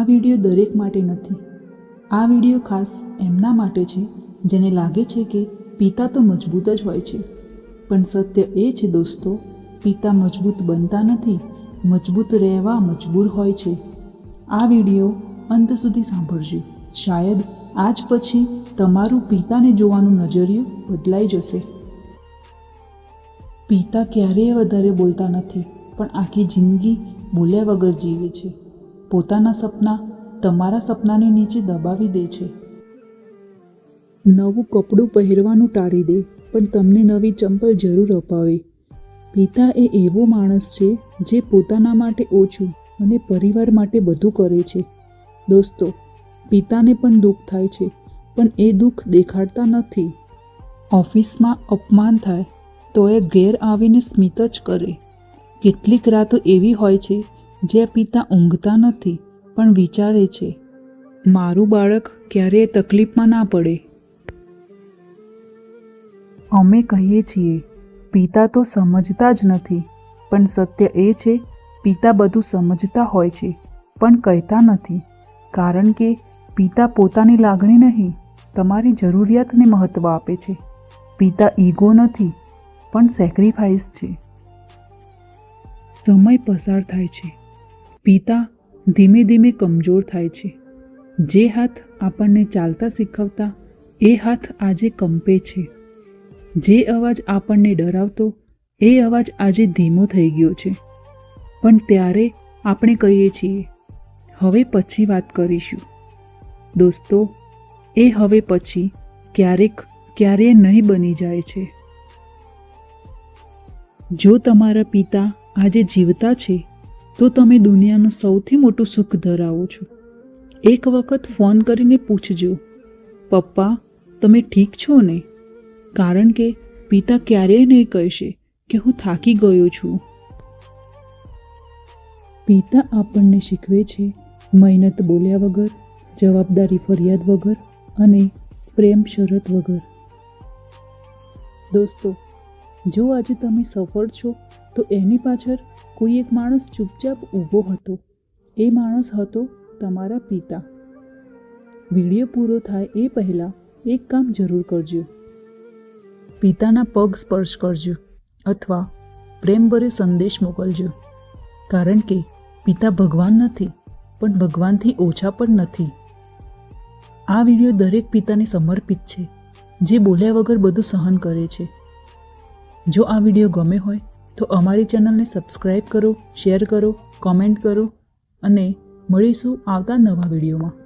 આ વીડિયો દરેક માટે નથી. આ વીડિયો ખાસ એમના માટે છે, જેને લાગે છે કે પિતા તો મજબૂત જ હોય છે. પણ સત્ય એ છે, દોસ્તો, પિતા મજબૂત બનતા નથી, મજબૂત રહેવા મજબૂર હોય છે. આ વીડિયો અંત સુધી સાંભળજો. શાયદ આજ પછી તમારું પિતાને જોવાનું નજરિયું બદલાઈ જશે. પિતા ક્યારેય વધારે બોલતા નથી, પણ આખી જિંદગી બોલ્યા વગર જીવે છે. પોતાના સપના તમારા સપનાની નીચે દબાવી દે છે. નવું કપડું પહેરવાનું ટાળી દે, પણ તમને નવી ચંપલ જરૂર અપાવે. પિતા એ એવો માણસ છે જે પોતાના માટે ઓછું અને પરિવાર માટે બધું કરે છે. દોસ્તો, પિતાને પણ દુઃખ થાય છે, પણ એ દુઃખ દેખાડતા નથી. ઓફિસમાં અપમાન થાય, તો એ ઘેર આવીને સ્મિત જ કરે. કેટલીક રાતો એવી હોય છે જે પિતા ઊંઘતા નથી, પણ વિચારે છે, મારું બાળક ક્યારેય તકલીફમાં ના પડે. અમે કહીએ છીએ, પિતા તો સમજતા જ નથી, પણ સત્ય એ છે, પિતા બધું સમજતા હોય છે, પણ કહેતા નથી. કારણ કે પિતા પોતાની લાગણી નહીં, તમારી જરૂરિયાતને મહત્ત્વ આપે છે. પિતા ઈગો નથી, પણ સેક્રિફાઈસ છે. સમય પસાર થાય છે. પિતા ધીમે ધીમે કમજોર થાય છે. જે હાથ આપણને ચાલતા શીખવતા, એ હાથ આજે કંપે છે. જે અવાજ આપણને ડરાવતો, એ અવાજ આજે ધીમો થઈ ગયો છે. પણ ત્યારે આપણે કહીએ છીએ, હવે પછી વાત કરીશું. દોસ્તો, એ હવે પછી ક્યારેક ક્યારેય નહીં બની જાય છે. જો તમારા પિતા આજે જીવતા છે તો તમે દુનિયાનું સૌથી મોટું સુખ ધરાવો છો. એક વખત ફોન કરીને પૂછજો, પપ્પા, તમે ઠીક છો ને? કારણ કે પિતા ક્યારેય નહીં કહેશે કે હું થાકી ગયો છું. પિતા આપણને શીખવે છે, મહેનત બોલ્યા વગર, જવાબદારી ફરિયાદ વગર અને પ્રેમ શરત વગર. દોસ્તો, જો આજે તમે સફળ છો તો એની પાછળ કોઈ એક માણસ ચૂપચાપ ઊભો હતો. એ માણસ હતો તમારા પિતા. વીડિયો પૂરો થાય એ પહેલાં એક કામ જરૂર કરજો. પિતાના પગ સ્પર્શ કરજો અથવા પ્રેમભરે સંદેશ મોકલજો. કારણ કે પિતા ભગવાન નથી, પણ ભગવાનથી ઓછા પણ નથી. આ વીડિયો દરેક પિતાને સમર્પિત છે, જે બોલ્યા વગર બધું સહન કરે છે. જો આ વીડિયો ગમે હોય તો અમારી ચેનલને સબસ્ક્રાઈબ કરો શેર કરો કોમેન્ટ કરો અને મળીશું આવતા નવા વિડીયોમાં.